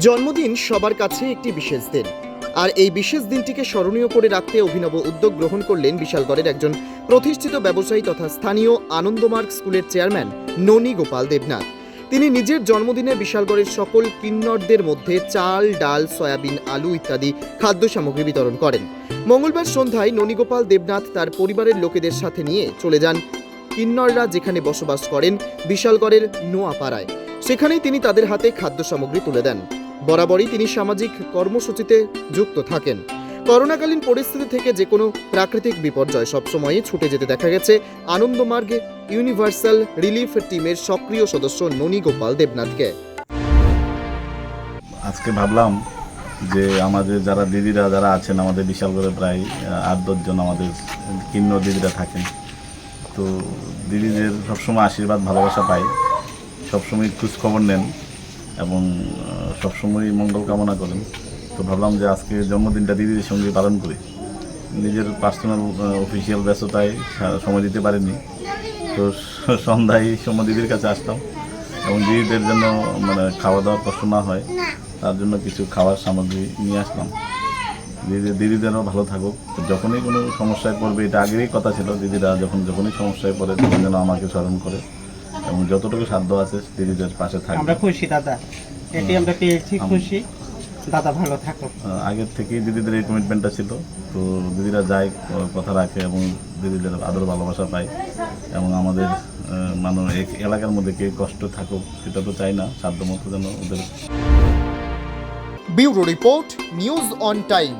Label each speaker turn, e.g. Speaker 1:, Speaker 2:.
Speaker 1: জন্মদিন সবার কাছে একটি বিশেষ দিন। আর এই বিশেষ দিনটিকে স্মরণীয় করে রাখতে অভিনব উদ্যোগ গ্রহণ করলেন বিশালগড়ের একজন প্রতিষ্ঠিত ব্যবসায়ী তথা স্থানীয় আনন্দমার্গ স্কুলের চেয়ারম্যান ননী গোপাল দেবনাথ। তিনি নিজের জন্মদিনে বিশালগড়ের সকল কিন্নরদের মধ্যে চাল, ডাল, সয়াবিন, আলু ইত্যাদি খাদ্য সামগ্রী বিতরণ করেন। মঙ্গলবার সন্ধ্যায় ননীগোপাল দেবনাথ তার পরিবারের লোকেদের সাথে নিয়ে চলে যান কিন্নররা যেখানে বসবাস করেন বিশালগড়ের নোয়াপাড়ায়। সেখানেই তিনি তাদের হাতে খাদ্য সামগ্রী তুলে দেন। বরাবরই তিনি সামাজিক কর্মসূচিতে যুক্ত থাকেন। করোনাকালীন পরিস্থিতি থেকে যে কোনো প্রাকৃতিক বিপর্যয় সবসময়ই ছুটে যেতে দেখা গেছে। আনন্দমার্গে ইউনিভার্সাল রিলিফ টিমের সক্রিয় সদস্য ননী গোপাল দেবনাথকে।
Speaker 2: আজকে ভাবলাম যে আমাদের যারা দিদিরা যারা আছেন, আমাদের বিশাল করে প্রায় আট দশজন আমাদের কিন্ন দিদিরা থাকেন। তো দিদিদের সবসময় আশীর্বাদ, ভালোবাসা পাই। সবসময় খোঁজ খবর নেন এবং সবসময় মঙ্গল কামনা করেন। তো ভাবলাম যে আজকে জন্মদিনটা দিদিদের সঙ্গে পালন করি। নিজের পার্সোনাল অফিসিয়াল ব্যস্ততায় সময় দিতে পারিনি। তো সন্ধ্যায় সময় দিদির কাছে আসতাম এবং দিদিদের জন্য মানে খাওয়া দাওয়ার কষ্ট না হয়, তার জন্য কিছু খাওয়ার সামগ্রী নিয়ে আসলাম। দিদি, দিদিদেরও ভালো থাকুক। যখনই কোনো সমস্যায় পড়বে, এটা আগেরই কথা ছিল, দিদিরা যখন, যখনই সমস্যায় পড়ে, তখন যেন আমাকে স্মরণ করে। এবং যতটুকু সাধ্য আছে, দিদিদের পাশে
Speaker 3: আমরা
Speaker 2: থাকবে
Speaker 3: খুশি, দাদা। এটি আমরা পেয়েছি খুশি। দাদা ভালো থাকো
Speaker 2: আগের থেকেই দিদিদের এই কমিটমেন্টটা ছিল। তো দিদিরা যায় কথা রাখে এবং দিদিদের আদর ভালোবাসা পায়। এবং আমাদের মানে এলাকার মধ্যে কে কষ্ট থাকুক সেটা তো চাই না। সাধ্যমতো যেন ওদের
Speaker 1: bureau report news on time.